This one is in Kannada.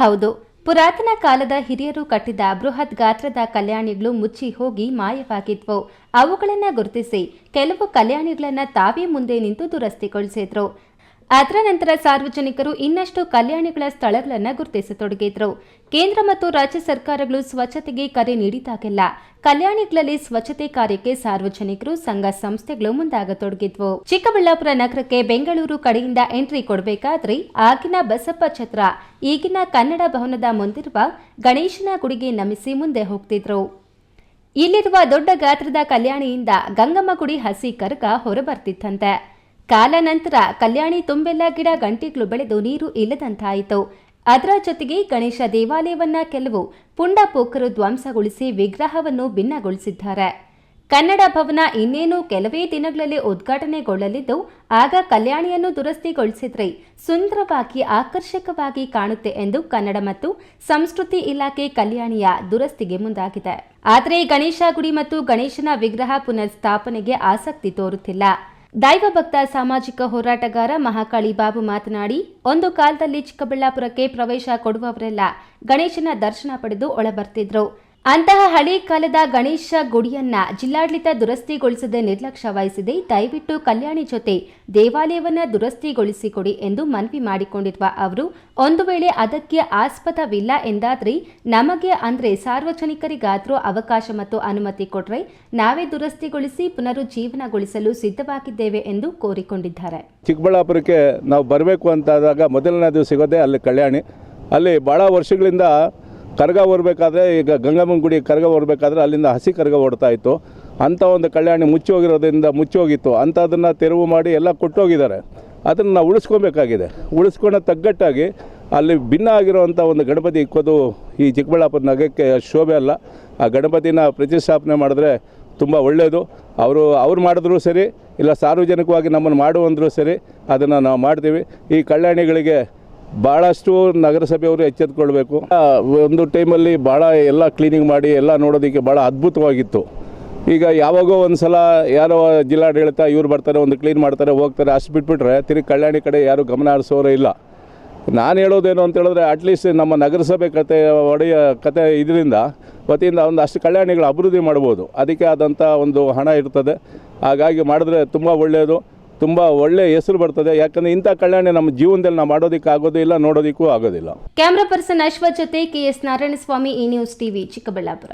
ಹೌದು. ಪುರಾತನ ಕಾಲದ ಹಿರಿಯರು ಕಟ್ಟಿದ ಬೃಹತ್ ಗಾತ್ರದ ಕಲ್ಯಾಣಿಗಳು ಮುಚ್ಚಿ ಹೋಗಿ ಮಾಯವಾಗಿದ್ವು. ಅವುಗಳನ್ನ ಗುರುತಿಸಿ, ಕೆಲವು ಕಲ್ಯಾಣಿಗಳನ್ನ ತಾವೇ ಮುಂದೆ ನಿಂತು ದುರಸ್ತಿಗೊಳಿಸಿದ್ರು. ಅದರ ನಂತರ ಸಾರ್ವಜನಿಕರು ಇನ್ನಷ್ಟು ಕಲ್ಯಾಣಿಗಳ ಸ್ಥಳಗಳನ್ನು ಗುರುತಿಸತೊಡಗಿದ್ರು. ಕೇಂದ್ರ ಮತ್ತು ರಾಜ್ಯ ಸರ್ಕಾರಗಳು ಸ್ವಚ್ಛತೆಗೆ ಕರೆ ನೀಡಿದಾಗೆಲ್ಲ ಕಲ್ಯಾಣಿಗಳಲ್ಲಿ ಸ್ವಚ್ಛತೆ ಕಾರ್ಯಕ್ಕೆ ಸಾರ್ವಜನಿಕರು, ಸಂಘ ಸಂಸ್ಥೆಗಳು ಮುಂದಾಗತೊಡಗಿದ್ವು. ಚಿಕ್ಕಬಳ್ಳಾಪುರ ನಗರಕ್ಕೆ ಬೆಂಗಳೂರು ಕಡೆಯಿಂದ ಎಂಟ್ರಿ ಕೊಡಬೇಕಾದ್ರೆ ಆಗಿನ ಬಸಪ್ಪ ಛತ್ರ, ಈಗಿನ ಕನ್ನಡ ಭವನದ ಮುಂದಿರುವ ಗಣೇಶನ ಗುಡಿಗೆ ನಮಿಸಿ ಮುಂದೆ ಹೋಗ್ತಿದ್ರು. ಇಲ್ಲಿರುವ ದೊಡ್ಡ ಗಾತ್ರದ ಕಲ್ಯಾಣಿಯಿಂದ ಗಂಗಮ್ಮ ಗುಡಿ ಹಸಿ ಕರ್ಗ ಹೊರಬರ್ತಿತ್ತಂತೆ. ಕಾಲ ನಂತರ ಕಲ್ಯಾಣಿ ತುಂಬೆಲ್ಲ ಗಿಡ ಗಂಟೆಗಳು ಬೆಳೆದು ನೀರು ಇಲ್ಲದಂತಾಯಿತು. ಅದರ ಜೊತೆಗೆ ಗಣೇಶ ದೇವಾಲಯವನ್ನ ಕೆಲವು ಪುಂಡಪೋಕರು ಧ್ವಂಸಗೊಳಿಸಿ ವಿಗ್ರಹವನ್ನು ಭಿನ್ನಗೊಳಿಸಿದ್ದಾರೆ. ಕನ್ನಡ ಭವನ ಇನ್ನೇನು ಕೆಲವೇ ದಿನಗಳಲ್ಲಿ ಉದ್ಘಾಟನೆಗೊಳ್ಳಲಿದ್ದು, ಆಗ ಕಲ್ಯಾಣಿಯನ್ನು ದುರಸ್ತಿಗೊಳಿಸಿದ್ರೆ ಸುಂದರವಾಗಿ ಆಕರ್ಷಕವಾಗಿ ಕಾಣುತ್ತೆ ಎಂದು ಕನ್ನಡ ಮತ್ತು ಸಂಸ್ಕೃತಿ ಇಲಾಖೆ ಕಲ್ಯಾಣಿಯ ದುರಸ್ತಿಗೆ ಮುಂದಾಗಿದೆ. ಆದರೆ ಗಣೇಶ ಗುಡಿ ಮತ್ತು ಗಣೇಶನ ವಿಗ್ರಹ ಪುನರ್ಸ್ಥಾಪನೆಗೆ ಆಸಕ್ತಿ ತೋರುತ್ತಿಲ್ಲ. ದೈವಭಕ್ತ ಸಾಮಾಜಿಕ ಹೋರಾಟಗಾರ ಮಹಾಕಾಳಿ ಬಾಬು ಮಾತನಾಡಿ, ಒಂದು ಕಾಲದಲ್ಲಿ ಚಿಕ್ಕಬಳ್ಳಾಪುರಕ್ಕೆ ಪ್ರವೇಶ ಕೊಡುವವರೆಲ್ಲ ಗಣೇಶನ ದರ್ಶನ ಪಡೆದು ಒಳಬರ್ತಿದ್ರು. ಅಂತಹ ಹಳೆ ಕಾಲದ ಗಣೇಶ ಗುಡಿಯನ್ನ ಜಿಲ್ಲಾಡಳಿತ ದುರಸ್ತಿಗೊಳಿಸದೆ ನಿರ್ಲಕ್ಷ್ಯ ವಹಿಸಿದೆ ದಯವಿಟ್ಟು ಕಲ್ಯಾಣಿ ಜೊತೆ ದೇವಾಲಯವನ್ನ ದುರಸ್ತಿಗೊಳಿಸಿಕೊಡಿ ಎಂದು ಮನವಿ ಮಾಡಿಕೊಂಡಿರುವ ಅವರು, ಒಂದು ವೇಳೆ ಅದಕ್ಕೆ ಆಸ್ಪದವಿಲ್ಲ ಎಂದಾದ್ರೆ, ನಮಗೆ ಅಂದ್ರೆ ಸಾರ್ವಜನಿಕರಿಗಾದರೂ ಅವಕಾಶ ಮತ್ತು ಅನುಮತಿ ಕೊಟ್ರೆ ನಾವೇ ದುರಸ್ತಿಗೊಳಿಸಿ ಪುನರುಜ್ಜೀವನಗೊಳಿಸಲು ಸಿದ್ಧವಾಗಿದ್ದೇವೆ ಎಂದು ಕೋರಿಕೊಂಡಿದ್ದಾರೆ. ಚಿಕ್ಕಬಳ್ಳಾಪುರಕ್ಕೆ ನಾವು ಬರಬೇಕು ಅಂತಾದಾಗ ಮೊದಲನೇದು ಸಿಗೋದೇ ಅಲ್ಲಿ ಕಲ್ಯಾಣಿ. ಅಲ್ಲಿ ಭಾಳ ವರ್ಷಗಳಿಂದ ಕರಗ ಹೊರಬೇಕಾದ್ರೆ ಈಗ ಗಂಗಮ್ಮನ ಗುಡಿ ಕರಗ ಹೊರಬೇಕಾದ್ರೆ ಅಲ್ಲಿಂದ ಹಸಿ ಕರಗ ಓಡ್ತಾ ಇತ್ತು. ಅಂಥ ಒಂದು ಕಲ್ಯಾಣಿ ಮುಚ್ಚಿ ಹೋಗಿರೋದ್ರಿಂದ ಮುಚ್ಚಿ ಅಂಥದನ್ನು ತೆರವು ಮಾಡಿ ಎಲ್ಲ ಕೊಟ್ಟೋಗಿದ್ದಾರೆ. ಅದನ್ನು ನಾವು ಉಳಿಸ್ಕೊಬೇಕಾಗಿದೆ. ಉಳಿಸ್ಕೊಂಡ ತಗ್ಗಟ್ಟಾಗಿ ಅಲ್ಲಿ ಭಿನ್ನ ಆಗಿರುವಂಥ ಒಂದು ಗಣಪತಿ ಇಕ್ಕೋದು ಈ ಚಿಕ್ಕಬಳ್ಳಾಪುರ ನಗರಕ್ಕೆ ಶೋಭೆ ಅಲ್ಲ. ಆ ಗಣಪತಿನ ಪ್ರತಿಷ್ಠಾಪನೆ ಮಾಡಿದ್ರೆ ತುಂಬ ಒಳ್ಳೆಯದು ಅವರು, ಅವ್ರು ಮಾಡಿದ್ರು ಸರಿ, ಇಲ್ಲ ಸಾರ್ವಜನಿಕವಾಗಿ ನಮ್ಮನ್ನು ಮಾಡುವಂದರೂ ಸರಿ, ಅದನ್ನು ನಾವು ಮಾಡ್ತೀವಿ. ಈ ಕಲ್ಯಾಣಿಗಳಿಗೆ ಭಾಳಷ್ಟು ನಗರಸಭೆಯವರು ಎಚ್ಚೆತ್ಕೊಳ್ಬೇಕು. ಒಂದು ಟೈಮಲ್ಲಿ ಭಾಳ ಎಲ್ಲ ಕ್ಲೀನಿಂಗ್ ಮಾಡಿ ಎಲ್ಲ ನೋಡೋದಕ್ಕೆ ಭಾಳ ಅದ್ಭುತವಾಗಿತ್ತು. ಈಗ ಯಾವಾಗೋ ಒಂದು ಸಲ ಯಾರೋ ಜಿಲ್ಲಾಡಳಿತ ಇವ್ರು ಬರ್ತಾರೆ, ಒಂದು ಕ್ಲೀನ್ ಮಾಡ್ತಾರೆ, ಹೋಗ್ತಾರೆ, ಅಷ್ಟು ಬಿಟ್ಬಿಟ್ರೆ ತಿರುಗಿ ಕಲ್ಯಾಣಿ ಕಡೆ ಯಾರು ಗಮನ ಹರಿಸೋರೇ ಇಲ್ಲ. ನಾನು ಹೇಳೋದೇನು ಅಂತ ಹೇಳಿದ್ರೆ ಅಟ್ಲೀಸ್ಟ್ ನಮ್ಮ ನಗರಸಭೆ ಕತೆ, ಒಡೆಯ ಕತೆ ಇದರಿಂದ ವತಿಯಿಂದ ಒಂದು ಅಷ್ಟು ಕಲ್ಯಾಣಿಗಳು ಅಭಿವೃದ್ಧಿ ಮಾಡ್ಬೋದು. ಅದಕ್ಕೆ ಆದಂಥ ಒಂದು ಹಣ ಇರ್ತದೆ. ಹಾಗಾಗಿ ಮಾಡಿದ್ರೆ ತುಂಬ ಒಳ್ಳೆಯದು. ತುಂಬ ಒಳ್ಳೆ ಹೆಸರು ಬರ್ತದೆ. ಯಾಕಂದ್ರೆ ಇಂಥ ಕಲ್ಯಾಣ ನಮ್ಮ ಜೀವನದಲ್ಲಿ ನಾವು ಮಾಡೋದಿಕ್ಕೆ ಆಗೋದಿಲ್ಲ ನೋಡೋದಕ್ಕೂ ಆಗೋದಿಲ್ಲ. ಕ್ಯಾಮ್ರಾ ಪರ್ಸನ್ ಅಶ್ವ ಜೊತೆ ಕೆಎಸ್ ನಾರಾಯಣಸ್ವಾಮಿ ಈ ನ್ಯೂಸ್ ಟಿವಿ ಚಿಕ್ಕಬಳ್ಳಾಪುರ.